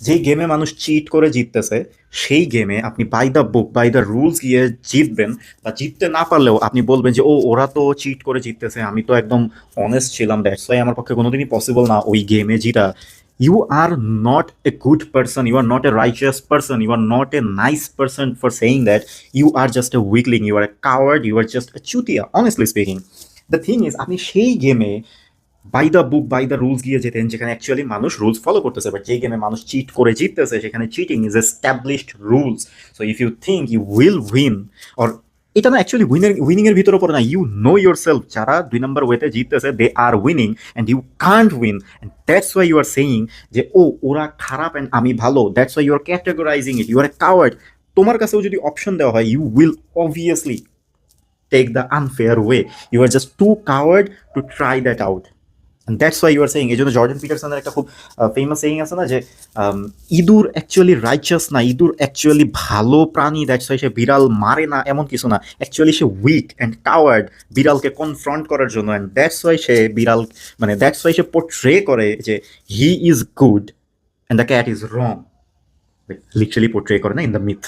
যেই গেমে মানুষ চিট করে জিততেছে, সেই গেমে আপনি by the book by the rules গিয়ে জিতবেন বা জিততে না পারলেও আপনি বলবেন যে, ও, ওরা তো চিট করে জিততেছে, আমি তো একদম অনেস্ট ছিলাম দ্যাটস ওয়াই আমার পক্ষে কোনোদিনই পসিবল না ওই গেমে জিতা। You are not a good person you are not a righteous person you are not a nice person for saying that you are just a weakling you are a coward you are just a Chutia honestly speaking the thing is আপনি সেই গেমে by the book by the rules গিয়ে যেতেন, যেখানে actually মানুষ rules follow করতেছে but যেই গেমে মানুষ চিট করে জিততেছে, সেখানে cheating is established rules so if you think you will win or এটা না অ্যাকচুয়ালি উইনের উইনিংয়ের ভিতরে পড়ে না ইউ নো ইউর সেলফ যারা দুই নম্বর ওয়েতে জিততেছে they are winning and you can't win and that's why you are saying যে, ও, ওরা খারাপ অ্যান্ড আমি ভালো। That's why you are categorizing it you are coward তোমার কাছেও যদি অপশন দেওয়া হয় you will obviously take the unfair way you are just too coward to try that out. That's why you are saying এই জন্য Jordan পিটারসনের একটা খুব famous saying আছে না যে um, ইঁদুর অ্যাকচুয়ালি রাইচাস না ইঁদুর অ্যাকচুয়ালি ভালো প্রাণী দ্যাটস ওয়াই সে বিড়াল মারে না এমন কিছু না। অ্যাকচুয়ালি সে উইক অ্যান্ড কাওয়ার্ড বিড়ালকে কনফ্রন্ট করার জন্য। অ্যান্ড দ্যাটস ওয়াই সে বিড়াল মানে দ্যাটস ওয়াই সে পোট্রে করে যে he is good and the cat is wrong literally portray করে না ইন দ্য মিথ